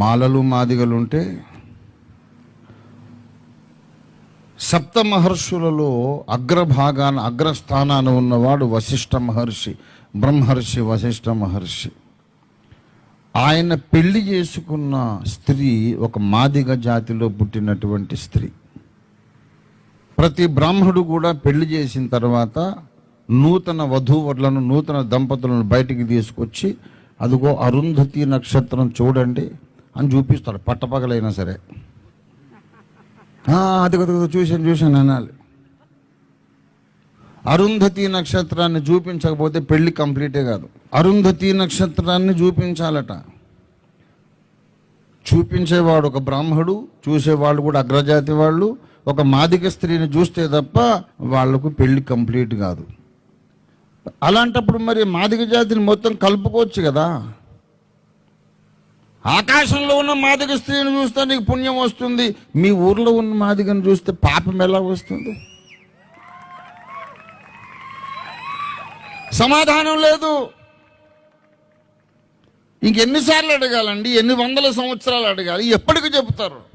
మాలలు మాదిగలు ఉంటే సప్త మహర్షులలో అగ్రభాగాన అగ్రస్థానాన ఉన్నవాడు వశిష్ఠ మహర్షి బ్రహ్మర్షి వశిష్ఠ మహర్షి. ఆయన పెళ్ళి చేసుకున్న స్త్రీ ఒక మాదిగ జాతిలో పుట్టినటువంటి స్త్రీ. ప్రతి బ్రాహ్మడు కూడా పెళ్ళి చేసిన తర్వాత నూతన వధూవరులను నూతన దంపతులను బయటికి తీసుకొచ్చి అదిగో అరుంధతి నక్షత్రం చూడండి అని చూపిస్తాడు పట్టపగలైనా సరే. అది కదా చూశాను చూశాను అనాలి. అరుంధతి నక్షత్రాన్ని చూపించకపోతే పెళ్ళి కంప్లీటే కాదు. అరుంధతి నక్షత్రాన్ని చూపించాలట. చూపించేవాడు ఒక బ్రాహ్మడు చూసేవాళ్ళు కూడా అగ్రజాతి వాళ్ళు. ఒక మాదిక స్త్రీని చూస్తే తప్ప వాళ్ళకు పెళ్ళి కంప్లీట్ కాదు. అలాంటప్పుడు మరి మాదిక జాతిని మొత్తం కలుపుకోవచ్చు కదా. ఆకాశంలో ఉన్న మాదిక స్త్రీని చూస్తే నీకు పుణ్యం వస్తుంది. మీ ఊర్లో ఉన్న మాదిగను చూస్తే పాపం ఎలా వస్తుంది? సమాధానం లేదు. ఇంకెన్నిసార్లు అడగాలండి? ఎన్ని వందల సంవత్సరాలు అడగాలి? ఎప్పటికి చెబుతారు?